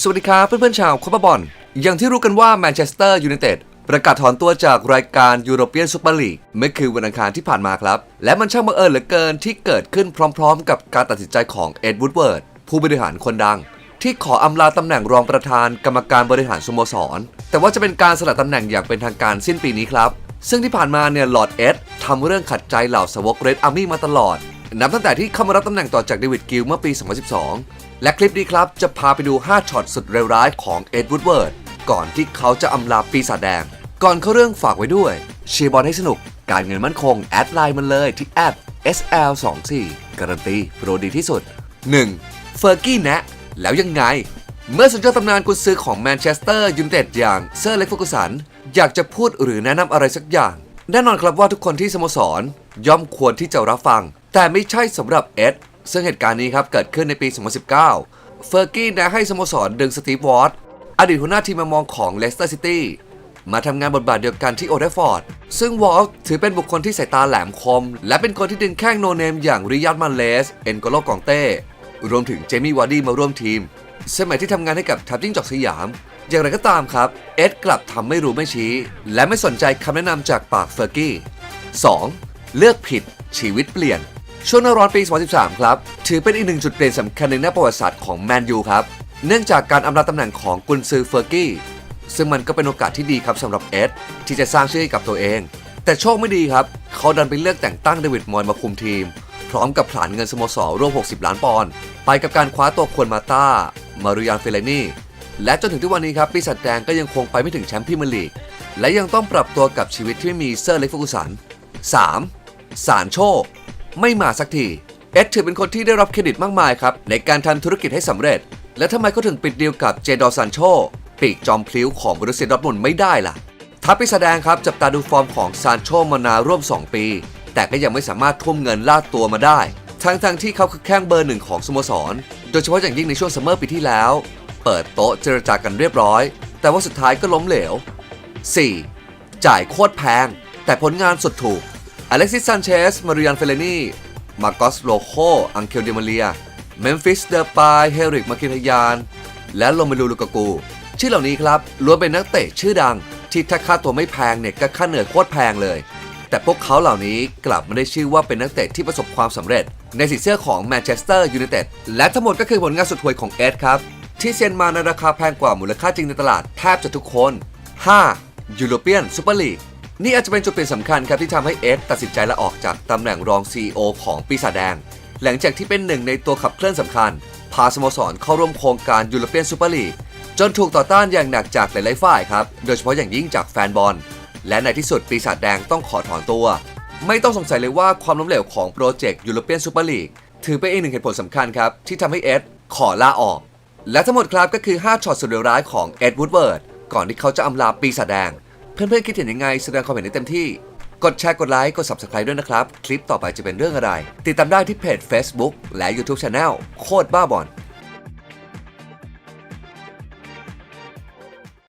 สวัสดีครับเพื่อนๆชาวคอปบอลอย่างที่รู้กันว่าแมนเชสเตอร์ยูไนเต็ดประกาศถอนตัวจากรายการยูโรเปียนซูเปอร์ลีกเมื่อคืนวันอังคารที่ผ่านมาครับ และมันช่างบังเอิญเหลือเกินที่เกิดขึ้นพร้อมๆ กับการตัดสินใจของเอ็ดวูดเวิร์ดผู้บริหารคนดัง ที่ขออำลาตำแหน่งรองประธานกรรมการบริหารสโมสร แต่ว่าจะเป็นการสละตำแหน่งอย่างเป็นทางการสิ้นปีนี้ครับ ซึ่งที่ผ่านมาเนี่ยลอร์ดเอ็ดทำเรื่องขัดใจเหล่าสาวกเรดอาร์มี่มาตลอดนับตั้งแต่ที่เข้ามารับตำแหน่งต่อจากเดวิดกิลเมื่อปี 2012 และคลิปนี้ครับ จะพาไปดู 5ช็อตสุดเลวร้ายของเอ็ดวูดเวิร์ดก่อนที่เขาจะอำลาปีศาจแดง ก่อนเข้าเรื่องฝากไว้ด้วย เชียร์บอลให้สนุก การเงินมั่นคง แอดไลน์มันเลยที่แอด SL24 การันตีโปรดีที่สุด 1. เฟอร์กี้แนะ แล้วยังไง เมื่อสุดยอดตำนานกุนซือของแมนเชสเตอร์ยูไนเต็ดอย่างเซอร์เล็กฟูกุสันอยากจะพูดหรือแนะนำอะไรสักอย่าง แน่นอนครับว่าทุกคนที่สโมสรย่อมควรที่จะรับฟัง แต่ไม่ใช่สำหรับเอ็ด ซึ่งเหตุการณ์นี้ครับเกิดขึ้นในปี 2019 เฟอร์กี้แนะให้สโมสรดึงสตีฟวอร์ดอดีตหัวหน้าทีมมองของเลสเตอร์ซิตี้มาทำงานบทบาทเดียวกันที่โอเดฟอร์ด ซึ่งวอลถือเป็นบุคคลที่สายตาแหลมคม และเป็นคนที่ดึงแข้งโนเนมอย่างริยัตมันเลส เอ็นโกโลกองเต้ รวมถึงเจมี่วาร์ดี้มาร่วมทีม สมัยที่ทำงานให้กับทัพจิ้งจอกสยาม อย่างไรก็ตามครับ เอ็ดกลับทำไม่รู้ไม่ชี้ และไม่สนใจคำแนะนำจากปากเฟอร์กี้ 2. เลือกผิดชีวิตเปลี่ยน ช่วงหน้าร้อนปี 2013 ครับ ถือเป็นอีกหนึ่งจุดเปลี่ยนสำคัญในหน้าประวัติศาสตร์ของแมนยูครับ เนื่องจากการอำลาตำแหน่งของกุนซือเฟอร์กี้ ซึ่งมันก็เป็นโอกาสที่ดีครับสำหรับเอ็ดที่จะสร้างชื่อให้กับตัวเอง แต่โชคไม่ดีครับ เขาดันไปเลือกแต่งตั้งเดวิดมอยมาคุมทีม พร้อมกับผลานเงินสโมสรร่วม 60 ล้านปอนด์ไปกับการคว้าตัวควนมาตามารุยานเฟเลนี่และจนถึงทุกวันนี้ครับปีศาจแดงก็ยังคงไปไม่ถึงแชมป์พรีเมียร์ลีกและยังต้องปรับตัวกับชีวิตที่ไม่มีเซอร์เล็กฟูกุสัน 3. สารโชค ไม่มาสักที เอ็ดถือเป็นคนที่ได้รับเครดิตมากมายครับ ในการทำธุรกิจให้สำเร็จ และทำไมเขาถึงปิดดีลกับเจดอซานโช ปีกจอมพลิ้วของบรุสเซียดอทมุนไม่ได้ล่ะทัพปีศาจแดงครับจับตาดูฟอร์มของซานโชมานาร่วม 2 ปี แต่ก็ยังไม่สามารถทุ่มเงินล่าตัวมาได้ ทั้งทงๆที่เขาคือแข้งเบอร์หนึ่งของสโมสร โดยเฉพาะอย่างยิ่งในช่วงซัมเมอร์ปีที่แล้ว เปิดโต๊ะเจรจากันเรียบร้อย แต่ว่าสุดท้ายก็ล้มเหลว 4. จ่ายโคตรแพง แต่ผลงานสุดถูก อเล็กซิสซานเชส มาริยันเฟเลนีมาโกสโลโค อังเคลเดมาเลีย เมมฟิส เดอร์ปาย เฮริก มาคิทยาน และโรเมลูลูกากู ชื่อเหล่านี้ครับล้วนเป็นนักเตะชื่อดัง ที่ถ้าค่าตัวไม่แพงเนี่ยก็ค่าเหนื่อยโคตรแพงเลย แต่พวกเขาเหล่านี้กลับไม่ได้ชื่อว่าเป็นนักเตะที่ประสบความสำเร็จ ในสีเสื้อของแมนเชสเตอร์ยูไนเต็ด และทั้งหมดก็คือผลงานสุดห่วยของเอ็ดครับที่เซ็นมาในราคาแพงกว่ามูลค่าจริงในตลาดแทบจะทุกคน 5. ยูโรเปีย นี่อาจจะเป็นจุดเปลี่ยนสำคัญครับที่ทำให้เอ็ดตัดสินใจลาออกจากตำแหน่งรอง CEO ของปีศาจแดง หลังจากที่เป็นหนึ่งในตัวขับเคลื่อนสำคัญ พาสโมสรเข้าร่วมโครงการยูโรเปียนซูเปอร์ลีกจนถูกต่อต้านอย่างหนักจากหลายๆฝ่ายครับ โดยเฉพาะอย่างยิ่งจากแฟนบอล และในที่สุดปีศาจแดงต้องขอถอนตัว ไม่ต้องสงสัยเลยว่าความล้มเหลวของโปรเจกต์ยูโรเปียนซูเปอร์ลีกถือเป็นอีกหนึ่งเหตุผลสำคัญครับที่ทำให้เอ็ดขอลาออก และทั้งหมดครับก็คือ 5ช็อตสุดเลวร้ายของเอ็ดวูดเวิร์ดก่อนที่เขาจะอำลาปีศาจแดง เพื่อนๆคิดเห็นยังไงแสดงความเห็นได้เต็มที่ กดแชร์กดไลค์กด Subscribe ด้วยนะครับ คลิปต่อไปจะเป็นเรื่องอะไร ติดตามได้ที่เพจ Facebook และ YouTube Channel โคตรบ้าบอล